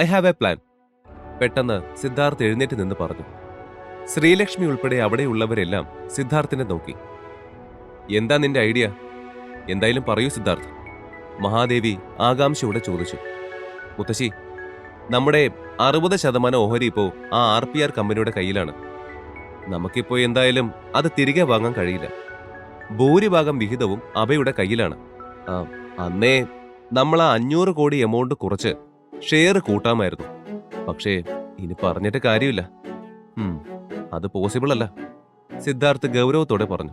I have A plan പെട്ടെന്ന് സിദ്ധാർത്ഥ് എഴുന്നേറ്റ് നിന്ന് പറഞ്ഞു. ശ്രീലക്ഷ്മി ഉൾപ്പെടെ അവിടെയുള്ളവരെല്ലാം സിദ്ധാർത്ഥിനെ നോക്കി. എന്താ നിന്റെ ഐഡിയ? എന്തായാലും പറയൂ സിദ്ധാർത്ഥ്. മഹാദേവി ആകാംക്ഷയോടെ ചോദിച്ചു. മുത്തശ്ശി നമ്മുടെ അറുപത് ശതമാനം ഓഹരി ഇപ്പോ ആ ആർ പി ആർ കമ്പനിയുടെ കയ്യിലാണ്. നമുക്കിപ്പോൾ എന്തായാലും അത് തിരികെ വാങ്ങാൻ കഴിയില്ല. ഭൂരിഭാഗം വിഹിതവും അവയുടെ കയ്യിലാണ്. അന്നേ നമ്മൾ ആ അഞ്ഞൂറ് കോടി എമൗണ്ട് കുറച്ച് ഷെയർ കൂട്ടാമായിരുന്നു. പക്ഷേ ഇനി പറഞ്ഞിട്ട് കാര്യമില്ല. അത് പോസിബിൾ അല്ല. സിദ്ധാർത്ഥ് ഗൗരവത്തോടെ പറഞ്ഞു.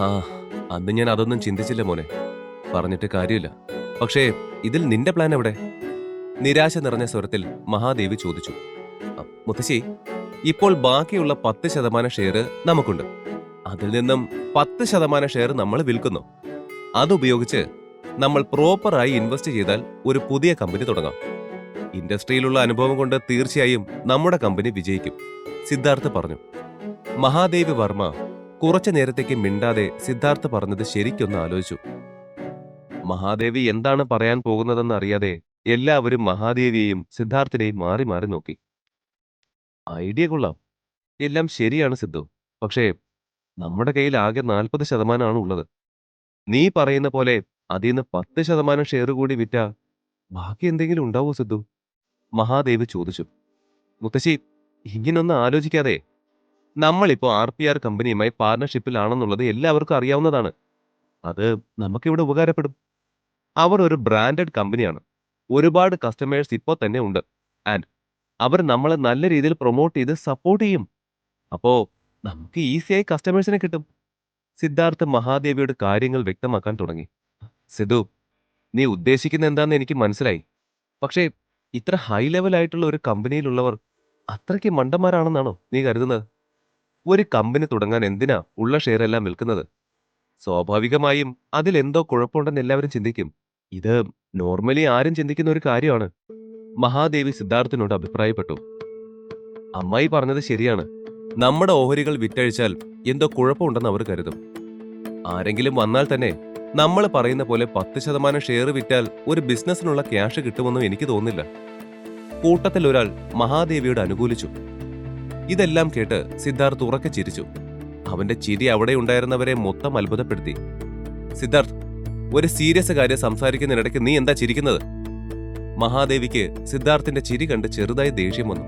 ആ അന്ന് ഞാൻ അതൊന്നും ചിന്തിച്ചില്ല മോനെ. പറഞ്ഞിട്ട് കാര്യമില്ല. പക്ഷേ ഇതിൽ നിന്റെ പ്ലാൻ എവിടെ? നിരാശ നിറഞ്ഞ സ്വരത്തിൽ മഹാദേവി ചോദിച്ചു. "അ, മുത്തശ്ശി ഇപ്പോൾ ബാക്കിയുള്ള പത്ത് ശതമാനം ഷെയർ നമുക്കുണ്ട്. അതിൽ നിന്നും പത്ത് ശതമാനം ഷെയർ നമ്മൾ വിൽക്കുന്നു. അതുപയോഗിച്ച് നമ്മൾ പ്രോപ്പറായി ഇൻവെസ്റ്റ് ചെയ്താൽ ഒരു പുതിയ കമ്പനി തുടങ്ങാം. ഇൻഡസ്ട്രിയിലുള്ള അനുഭവം കൊണ്ട് തീർച്ചയായും നമ്മുടെ കമ്പനി വിജയിക്കും. സിദ്ധാർത്ഥ് പറഞ്ഞു. മഹാദേവ് വർമ്മ കുറച്ചു നേരത്തേക്ക് മിണ്ടാതെ സിദ്ധാർത്ഥ് പറഞ്ഞത് ശരിക്കൊന്ന് ആലോചിച്ചു. മഹാദേവി എന്താണ് പറയാൻ പോകുന്നതെന്ന് അറിയാതെ എല്ലാവരും മഹാദേവിയെയും സിദ്ധാർത്ഥിനെയും മാറി മാറി നോക്കി. ഐഡിയ കൊള്ളാം. എല്ലാം ശരിയാണ് സിദ്ധു. പക്ഷേ നമ്മുടെ കയ്യിൽ ആകെ നാൽപ്പത് ശതമാനമാണ് ഉള്ളത്. നീ പറയുന്ന പോലെ അതിൽ നിന്ന് പത്ത് ശതമാനം ഷെയർ കൂടി വിറ്റ ബാക്കി എന്തെങ്കിലും ഉണ്ടാവോ സിദ്ധു? മഹാദേവ് ചോദിച്ചു. മുത്തശ്ശി ഇങ്ങനൊന്നും ആലോചിക്കാതെ. നമ്മളിപ്പോ ആർ പി ആർ കമ്പനിയുമായി പാർട്ണർഷിപ്പിലാണെന്നുള്ളത് എല്ലാവർക്കും അറിയാവുന്നതാണ്. അത് നമുക്കിവിടെ ഉപകാരപ്പെടും. അവർ ഒരു ബ്രാൻഡഡ് കമ്പനിയാണ്. ഒരുപാട് കസ്റ്റമേഴ്സ് ഇപ്പോൾ തന്നെ ഉണ്ട്. ആൻഡ് അവർ നമ്മളെ നല്ല രീതിയിൽ പ്രൊമോട്ട് ചെയ്ത് സപ്പോർട്ട് ചെയ്യും. അപ്പോ നമുക്ക് ഈസിയായി കസ്റ്റമേഴ്സിനെ കിട്ടും. സിദ്ധാർത്ഥ് മഹാദേവിയുടെ കാര്യങ്ങൾ വ്യക്തമാക്കാൻ തുടങ്ങി. സിധു നീ ഉദ്ദേശിക്കുന്ന എന്താണെന്ന് എനിക്ക് മനസ്സിലായി. പക്ഷേ ഇത്ര ഹൈ ലെവൽ ആയിട്ടുള്ള ഒരു കമ്പനിയിലുള്ളവർ അത്രയ്ക്ക് മണ്ടന്മാരാണെന്നാണോ നീ കരുതുന്നത്? ഒരു കമ്പനി തുടങ്ങാൻ എന്തിനാ ഉള്ള ഷെയർ എല്ലാം വിൽക്കുന്നത്? സ്വാഭാവികമായും അതിലെന്തോ കുഴപ്പമുണ്ടെന്ന് എല്ലാവരും ചിന്തിക്കും. ഇത് നോർമലി ആരും ചിന്തിക്കുന്ന ഒരു കാര്യമാണ്. മഹാദേവി സിദ്ധാർത്ഥിനോട് അഭിപ്രായപ്പെട്ടു. അമ്മായി പറഞ്ഞത് ശരിയാണ്. നമ്മുടെ ഓഹരികൾ വിറ്റഴിച്ചാൽ എന്തോ കുഴപ്പമുണ്ടെന്ന് അവർ കരുതും. ആരെങ്കിലും വന്നാൽ തന്നെ നമ്മൾ പറയുന്ന പോലെ പത്ത് ശതമാനം ഷെയർ വിറ്റാൽ ഒരു ബിസിനസ്സിനുള്ള ക്യാഷ് കിട്ടുമെന്നും എനിക്ക് തോന്നില്ല കൂട്ടത്തിൽ ഒരാൾ മഹാദേവിയോട് അനുകൂലിച്ചു. ഇതെല്ലാം കേട്ട് സിദ്ധാർത്ഥ് ഉറക്കെ ചിരിച്ചു. അവന്റെ ചിരി അവിടെ ഉണ്ടായിരുന്നവരെ മൊത്തം അത്ഭുതപ്പെടുത്തി. സിദ്ധാർത്ഥ് ഒരു സീരിയസ് കാര്യം സംസാരിക്കുന്നതിനിടയ്ക്ക് നീ എന്താ ചിരിക്കുന്നത്? മഹാദേവിക്ക് സിദ്ധാർത്ഥിന്റെ ചിരി കണ്ട് ചെറുതായി ദേഷ്യം വന്നു.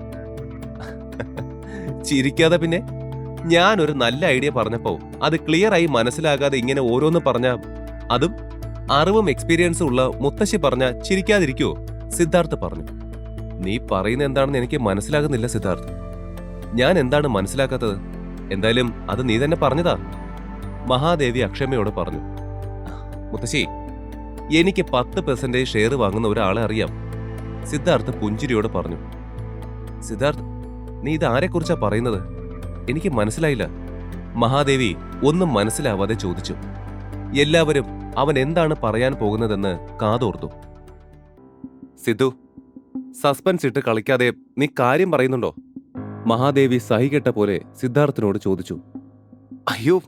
ചിരിക്കാതെ പിന്നെ? ഞാൻ ഒരു നല്ല ഐഡിയ പറഞ്ഞപ്പോ അത് ക്ലിയർ ആയി മനസ്സിലാകാതെ ഇങ്ങനെ ഓരോന്ന് പറഞ്ഞ അതും അറിവും എക്സ്പീരിയൻസും ഉള്ള മുത്തശ്ശി പറഞ്ഞ ചിരിക്കാതിരിക്കോ? സിദ്ധാർത്ഥ് പറഞ്ഞു. നീ പറയുന്ന എന്താണെന്ന് എനിക്ക് മനസ്സിലാകുന്നില്ല സിദ്ധാർത്ഥ്. ഞാൻ എന്താണ് മനസ്സിലാക്കാത്തത്? എന്തായാലും അത് നീ തന്നെ പറഞ്ഞതാ. മഹാദേവി അക്ഷമയോട് പറഞ്ഞു. മുത്തശ്ശി എനിക്ക് പത്ത് പെർസെന്റേജ് ഷെയർ വാങ്ങുന്ന ഒരാളെ അറിയാം സിദ്ധാർത്ഥ് പുഞ്ചിരിയോട് പറഞ്ഞു. സിദ്ധാർത്ഥ് നീ ഇത് ആരെക്കുറിച്ചാ പറയുന്നത്? എനിക്ക് മനസ്സിലായില്ല. മഹാദേവി ഒന്നും മനസ്സിലാവാതെ ചോദിച്ചു. എല്ലാവരും അവൻ എന്താണ് പറയാൻ പോകുന്നതെന്ന് കാതോർത്തു. സിദ്ധു സസ്പെൻസ് ഇട്ട് കളിക്കാതെ നീ കാര്യം പറയുന്നുണ്ടോ? മഹാദേവി സഹികെട്ട പോലെ സിദ്ധാർത്ഥനോട് ചോദിച്ചു. അയ്യോ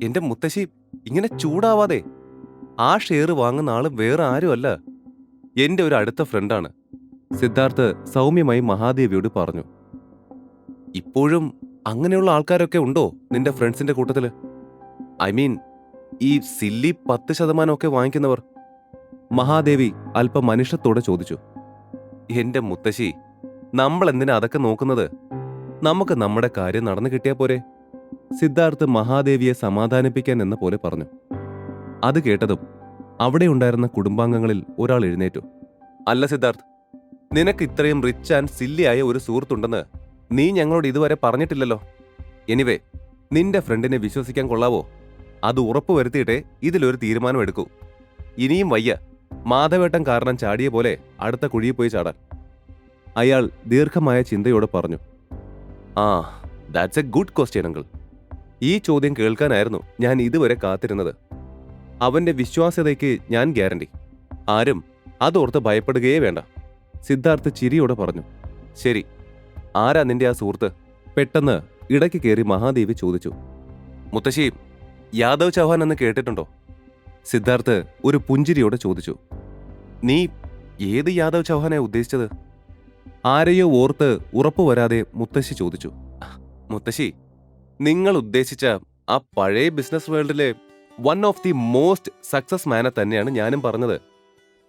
എന്റെ മുത്തശ്ശി ഇങ്ങനെ ചൂടാവാതെ ആ ഷെയർ വാങ്ങുന്ന ആൾ വേറെ ആരുമല്ല. എന്റെ ഒരു അടുത്ത ഫ്രണ്ടാണ്. സിദ്ധാർത്ഥ് സൗമ്യമായി മഹാദേവിയോട് പറഞ്ഞു. ഇപ്പോഴും അങ്ങനെയുള്ള ആൾക്കാരൊക്കെ ഉണ്ടോ നിന്റെ ഫ്രണ്ട്സിന്റെ കൂട്ടത്തിൽ? ഐ മീൻ ഈ സില്ലി പത്ത് ശതമാനമൊക്കെ വാങ്ങിക്കുന്നവർ. മഹാദേവി അല്പം മനുഷ്യത്തോടെ ചോദിച്ചു. എന്റെ മുത്തശ്ശി നമ്മൾ എന്തിനാ അതൊക്കെ നോക്കുന്നത്? നമുക്ക് നമ്മുടെ കാര്യം നടന്നു കിട്ടിയാ പോരെ? സിദ്ധാർത്ഥ് മഹാദേവിയെ സമാധാനിപ്പിക്കാൻ എന്ന പോലെ പറഞ്ഞു. അത് കേട്ടതും അവിടെ ഉണ്ടായിരുന്ന കുടുംബാംഗങ്ങളിൽ ഒരാൾ എഴുന്നേറ്റു. അല്ല സിദ്ധാർത്ഥ് നിനക്ക് ഇത്രയും റിച്ച് ആൻഡ് സില്ലിയായ ഒരു സുഹൃത്തുണ്ടെന്ന് നീ ഞങ്ങളോട് ഇതുവരെ പറഞ്ഞിട്ടില്ലല്ലോ. എനിവേ നിന്റെ ഫ്രണ്ടിനെ വിശ്വസിക്കാൻ കൊള്ളാവോ? അത് ഉറപ്പുവരുത്തിയിട്ടേ ഇതിലൊരു തീരുമാനം എടുക്കൂ ഇനിയും വയ്യ. മാധവേട്ടൻ കാരണം ചാടിയ പോലെ അടുത്ത കുഴിയിൽ പോയി ചാടാൻ. അയാൾ ദീർഘമായ ചിന്തയോടെ പറഞ്ഞു ആ that's a good question uncle ഈ ചോദ്യം കേൾക്കാനായിരുന്നു ഞാൻ ഇതുവരെ കാത്തിരുന്നത്. അവന്റെ വിശ്വാസ്യതയ്ക്ക് ഞാൻ ഗ്യാരണ്ടി. ആരും അതോർത്ത് ഭയപ്പെടുകയേ വേണ്ട. സിദ്ധാർത്ഥ് ചിരിയോടെ പറഞ്ഞു ശരി. ആരാ നിന്റെ ആ സുഹൃത്ത്? പെട്ടെന്ന് ഇടയ്ക്ക് കയറി മഹാദേവി ചോദിച്ചു മുത്തശ്ശി യാദവ് ചൗഹാൻ എന്ന് കേട്ടിട്ടുണ്ടോ? സിദ്ധാർത്ഥ് ഒരു പുഞ്ചിരിയോടെ ചോദിച്ചു. നീ ഏത് യാദവ് ചൗഹാനെ ഉദ്ദേശിച്ചത്? ആരെയോ ഓർത്ത് ഉറപ്പു വരാതെ മുത്തശ്ശി ചോദിച്ചു. മുത്തശ്ശി നിങ്ങൾ ഉദ്ദേശിച്ച ആ പഴയ business വേൾഡിലെ one of the most success മാനെ തന്നെയാണ് ഞാനും പറഞ്ഞത്.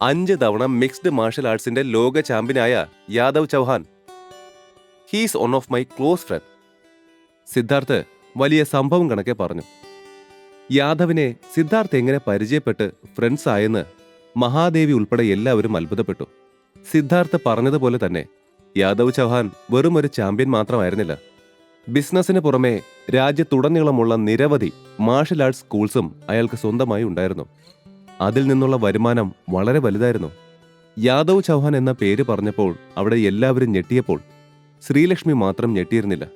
അഞ്ച് തവണ മിക്സ്ഡ് മാർഷൽ ആർട്സിന്റെ ലോക ചാമ്പ്യനായ Yadav Chauhan. He's one of my close friend. Siddharth വലിയ സംഭവം കണക്കെ പറഞ്ഞു. യാദവിനെ സിദ്ധാർത്ഥ് എങ്ങനെ പരിചയപ്പെട്ട് ഫ്രണ്ട്സ് ആയെന്ന് മഹാദേവി ഉൾപ്പെടെ എല്ലാവരും അത്ഭുതപ്പെട്ടു. സിദ്ധാർത്ഥ് പറഞ്ഞതുപോലെ തന്നെ യാദവ് ചൗഹാൻ വെറും ഒരു ചാമ്പ്യൻ മാത്രമായിരുന്നില്ല. ബിസിനസ്സിന് പുറമെ രാജ്യത്തുടനീളമുള്ള നിരവധി മാർഷൽ ആർട്സ് സ്കൂൾസും അയാൾക്ക് സ്വന്തമായി ഉണ്ടായിരുന്നു. അതിൽ നിന്നുള്ള വരുമാനം വളരെ വലുതായിരുന്നു. യാദവ് ചൗഹാൻ എന്ന പേര് പറഞ്ഞപ്പോൾ അവിടെ എല്ലാവരും ഞെട്ടിയപ്പോൾ ശ്രീലക്ഷ്മി മാത്രം ഞെട്ടിയിരുന്നില്ല.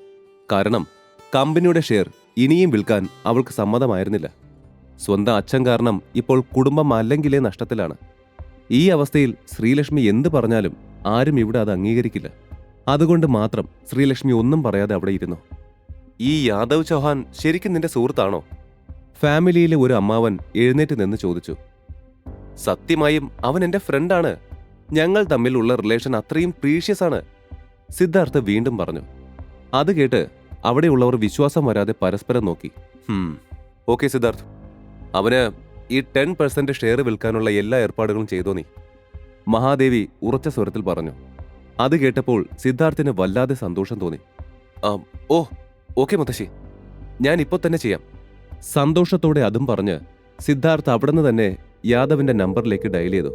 കാരണം കമ്പനിയുടെ ഷെയർ ഇനിയും വിൽക്കാൻ അവൾക്ക് സമ്മതമായിരുന്നില്ല. സ്വന്തം അച്ഛൻ കാരണം ഇപ്പോൾ കുടുംബം അല്ലെങ്കിലേ നഷ്ടത്തിലാണ്. ഈ അവസ്ഥയിൽ ശ്രീലക്ഷ്മി എന്ത് പറഞ്ഞാലും ആരും ഇവിടെ അത് അംഗീകരിക്കില്ല. അതുകൊണ്ട് മാത്രം ശ്രീലക്ഷ്മി ഒന്നും പറയാതെ അവിടെ ഇരുന്നു. ഈ യാദവ് ചൗഹാൻ ശരിക്കും നിന്റെ സുഹൃത്താണോ? ഫാമിലിയിലെ ഒരു അമ്മാവൻ എഴുന്നേറ്റ് നിന്ന് ചോദിച്ചു. സത്യമായും അവൻ എന്റെ ഫ്രണ്ടാണ്. ഞങ്ങൾ തമ്മിലുള്ള റിലേഷൻ അത്രയും പ്രീഷ്യസ് ആണ്. സിദ്ധാർത്ഥ് വീണ്ടും പറഞ്ഞു. അത് കേട്ട് അവിടെയുള്ളവർ വിശ്വാസം വരാതെ പരസ്പരം നോക്കി. ഓക്കെ സിദ്ധാർത്ഥ്. അവന് ഈ ടെൻ പെർസെന്റ് ഷെയർ വിൽക്കാനുള്ള എല്ലാ ഏർപ്പാടുകളും ചെയ്തോ നീ? മഹാദേവി ഉറച്ച സ്വരത്തിൽ പറഞ്ഞു. അത് കേട്ടപ്പോൾ സിദ്ധാർത്ഥിന് വല്ലാതെ സന്തോഷം തോന്നി. ഓ ഓക്കെ മുത്തശ്ശി. ഞാൻ ഇപ്പോൾ തന്നെ ചെയ്യാം. സന്തോഷത്തോടെ അതും പറഞ്ഞ് സിദ്ധാർത്ഥ് അവിടുന്ന് തന്നെ യാദവിന്റെ നമ്പറിലേക്ക് ഡയൽ ചെയ്തു.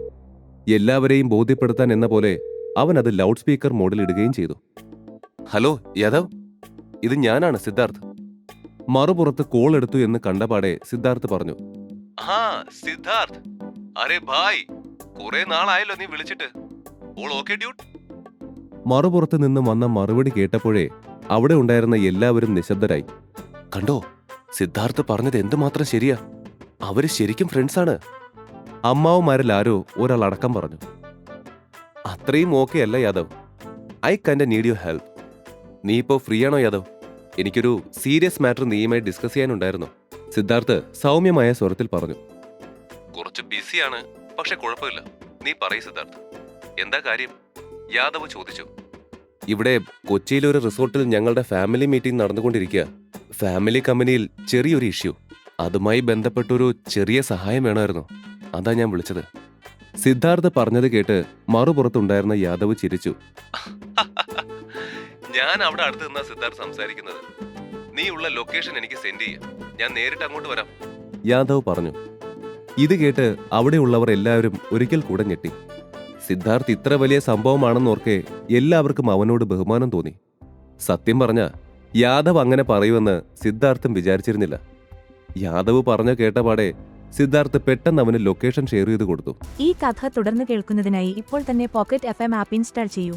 എല്ലാവരെയും ബോധ്യപ്പെടുത്താൻ എന്ന പോലെ അവൻ അത് ലൗഡ് സ്പീക്കർ മോഡിൽ ഇടുകയും ചെയ്തു. ഹലോ യാദവ്? ഇത് ഞാനാണ് സിദ്ധാർത്ഥ്. മറുപുറത്ത് കോൾ എടുത്തു എന്ന് കണ്ടപാടെ സിദ്ധാർത്ഥ് പറഞ്ഞു. ആ സിദ്ധാർത്ഥ്. അരെ ഭായ് കുറെ നാളായല്ലോ നീ വിളിച്ചിട്ട്. All okay dude. മറുപുറത്ത് നിന്നും വന്ന മറുപടി കേട്ടപ്പോഴേ അവിടെ ഉണ്ടായിരുന്ന എല്ലാവരും നിശബ്ദരായി. കണ്ടോ സിദ്ധാർത്ഥ് പറഞ്ഞത് എന്തുമാത്രം ശരിയാ? അവർ ശരിക്കും ഫ്രണ്ട്സാണ് അമ്മാവുമാരിൽ ആരോ ഒരാൾ അടക്കം പറഞ്ഞു. അത്രയും ഓക്കെ അല്ല യാദവ്. ഐ കണ്ട നീഡ് യു ഹെൽപ്പ് നീ ഇപ്പോ ഫ്രീ ആണോ യാദവ്? എനിക്കൊരു സീരിയസ് മാറ്റർ നീയുമായി ഡിസ്കസ് ചെയ്യാനുണ്ടായിരുന്നു. സിദ്ധാർത്ഥ് സൗമ്യമായ സ്വരത്തിൽ പറഞ്ഞു. കുറച്ച് ബിസിയാണ് പക്ഷെ കുഴപ്പമില്ല. നീ പറയ് സിദ്ധാർത്ഥ്. എന്താ കാര്യം? യാദവ് ചോദിച്ചു. ഇവിടെ കൊച്ചിയിലെ ഒരു റിസോർട്ടിൽ ഞങ്ങളുടെ ഫാമിലി മീറ്റിംഗ് നടന്നുകൊണ്ടിരിക്കുക. ഫാമിലി കമ്പനിയിൽ ചെറിയൊരു ഇഷ്യൂ. അതുമായി ബന്ധപ്പെട്ടൊരു ചെറിയ സഹായം വേണമായിരുന്നു. അതാ ഞാൻ വിളിച്ചത്. സിദ്ധാർത്ഥ് പറഞ്ഞത് കേട്ട് മറുപുറത്തുണ്ടായിരുന്ന യാദവ് ചിരിച്ചു. ഞാൻ അവിടെ അടുത്ത് നിന്നാ സിദ്ധാർത്ഥ് സംസാരിക്കുന്നത്. നീ ഉള്ള ലൊക്കേഷൻ എനിക്ക് സെൻഡ് ചെയ്യാം. ഞാൻ നേരിട്ട് അങ്ങോട്ട് വരാം. യാദവ് പറഞ്ഞു. ഇത് കേട്ട് അവിടെയുള്ളവർ എല്ലാവരും ഒരിക്കൽ കൂടെ ഞെട്ടി. സിദ്ധാർത്ഥ് ഇത്ര വലിയ സംഭവമാണെന്നോർക്കെ എല്ലാവർക്കും അവനോട് ബഹുമാനം തോന്നി. സത്യം പറഞ്ഞ യാദവ് അങ്ങനെ പറയുമെന്ന് സിദ്ധാർത്ഥം വിചാരിച്ചിരുന്നില്ല. യാദവ് പറഞ്ഞു കേട്ടപാടെ സിദ്ധാർത്ഥ് പെട്ടെന്ന് അവന് ലൊക്കേഷൻ ഷെയർ ചെയ്ത് കൊടുത്തു. ഈ കഥ തുടർന്ന് കേൾക്കുന്നതിനായി ഇപ്പോൾ തന്നെ pocket F M app install ചെയ്യൂ.